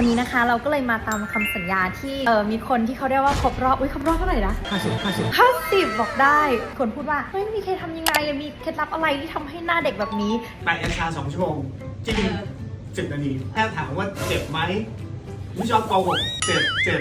วันนี้นะคะเราก็เลยมาตามคำสัญญาที่เออมีคนที่เขาเรียกว่าครบรอบ อุ้ยครบรอบเท่าไหร่นะห้าสิบห้าสิบห้าสิบบอกได้ คนพูดว่าเฮ้ยมีเคทำยังไงอะมีเคล็ดลับอะไรที่ทำให้หน้าเด็กแบบนี้ไปแอชชาสองชั่วโมงจริงสิบนาทีถ้าถามว่าเจ็บไหมไม่ชอบโกหกเจ็บเจ็บ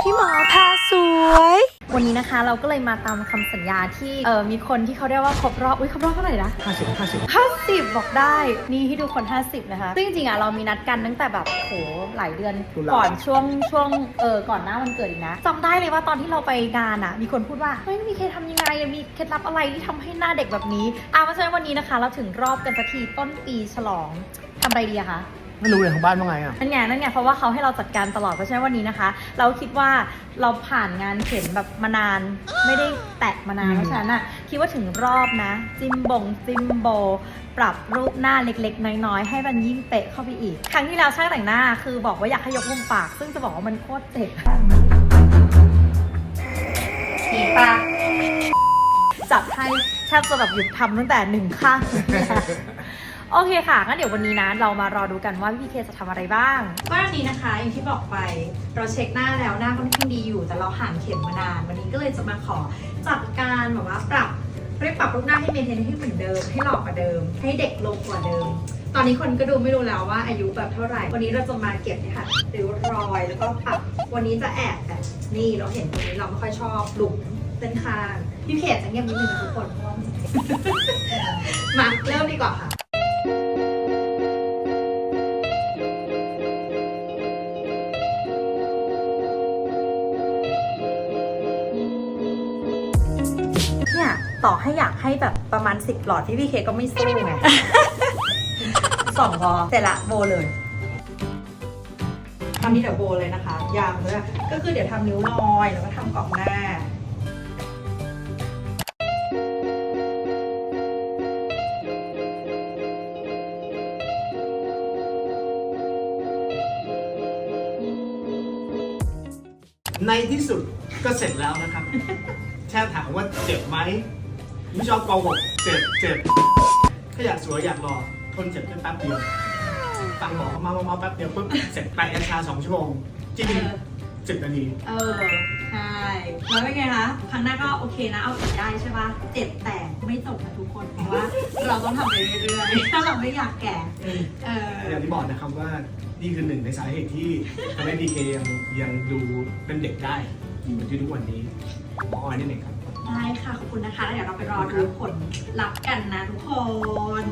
พี่หมอพาสวย วันนี้นะคะเราก็เลยมาตามคำสัญญาที่เออมีคนที่เขาเรียกว่าครบรอบ อุ้ยครบรอบเท่าไหร่นะ ห้าสิบห้าสิบห้าสิบบอกได้ นี่ให้ดูคน 50 นะคะ ซึ่งจริงๆอะเรามีนัดกันตั้งแต่แบบโหหลายเดือน ก่อนช่วงช่วงเออก่อนหน้าวันเกิดอีกนะจำได้เลยว่าตอนที่เราไปงานอะ มีคนพูดว่า เฮ้ยมีเคทำยังไงอะมีเคล็ดลับอะไรที่ทำให้หน้าเด็กแบบนี้อะเพราะฉะนั้นวันนี้นะคะ เราถึงรอบกันสักทีต้นปีฉลองทำอะไรดีอะคะ ไม่รู้เลยของบ้านว่าไงอะ นั่นไงนั่นไงเพราะว่าเขาให้เราจัดการตลอดเพราะฉะนั้นวันนี้นะคะ เราคิดว่าเราผ่านงานเข็นแบบมานาน ไม่ได้แตะมานานอืม เพราะฉะนั้นอะคิดว่าถึงรอบนะ จิมบงจิมโบ ปรับรูปหน้าเล็กๆ น้อยๆ ให้มันยิ่งเป๊ะเข้าไปอีก ครั้งที่แล้วช่างแต่งหน้าคือบอกว่าอยากให้ยกมุมปาก ซึ่งจะบอกว่ามันโคตรเจ็บผีปะจัดให้แทบจะแบบหยุดทำตั้งแต่หนึ่งข้าง โอเคค่ะงั้นเดี๋ยววันนี้นะเรามารอดูกันว่าพี่เคจะทำอะไรบ้างว่าวันนี้นะคะอย่างที่บอกไปเราเช็คหน้าแล้วหน้าค่อนข้างดีอยู่ แต่เราห่างเข็มมานาน วันนี้ก็เลยจะมาขอจัดการแบบว่าปรับเรียกปรับรูปหน้าให้เมนเทนให้เหมือนเดิมให้หล่อกว่าเดิม ให้เด็กลงกว่าเดิม ตอนนี้คนก็ดูไม่รู้แล้วว่าอายุแบบเท่าไหร่ วันนี้เราจะมาเก็บเนี่ยค่ะริ้วรอยแล้วก็ปรับวันนี้จะแอบแบบนี่เราเห็นตรงนี้เราไม่ค่อยชอบหลุมเส้นข้างพี่เพจจะเงียบนิดนึงนะทุกคนเพราะว่ามันจะเจ็บ มาเริ่มดีกว่าค่ะ ต่อให้อยากให้แบบประมาณ 10 หลอดที่พี่เคก็ไม่สู้ไงสองพอเสร็จละโบเลยทำนี้เดี๋ยวโบเลยนะคะ ยามเลยก็คือเดี๋ยวทำนิ้วรอยแล้วก็ทำกล่องหน้าในที่สุดก็เสร็จแล้วนะครับ แค่ถามว่าเจ็บไหม ไม่ชอบโกหกเจ็บเจ็บถ้าอยากสวยอยากหล่อทนเจ็บแค่แป๊บเดียวฟังหมอเขามาเมาๆแป๊บเดียวปุ๊บเสร็จไปแอชชาสองชั่วโมงจริงสิบนาทีเออใช่แล้วเป็นไงคะครั้งหน้าก็โอเคนะเอาอีกได้ใช่ปะเจ็บแต่ไม่จบนะทุกคนเพราะว่า เราต้องทำไปเรื่อยๆถ้าเราไม่อยากแก่เอออย่างที่บอกนะครับว่านี่คือหนึ่งในสาเหตุที่ทำให้ดีเคยังยังดูเป็นเด็กได้เหมือนที่ทุกวันนี้หมอออยนี่เองครับ ได้ค่ะขอบคุณนะคะแล้วเดี๋ยวเราไปรอดูผลลัพธ์กันนะทุกคน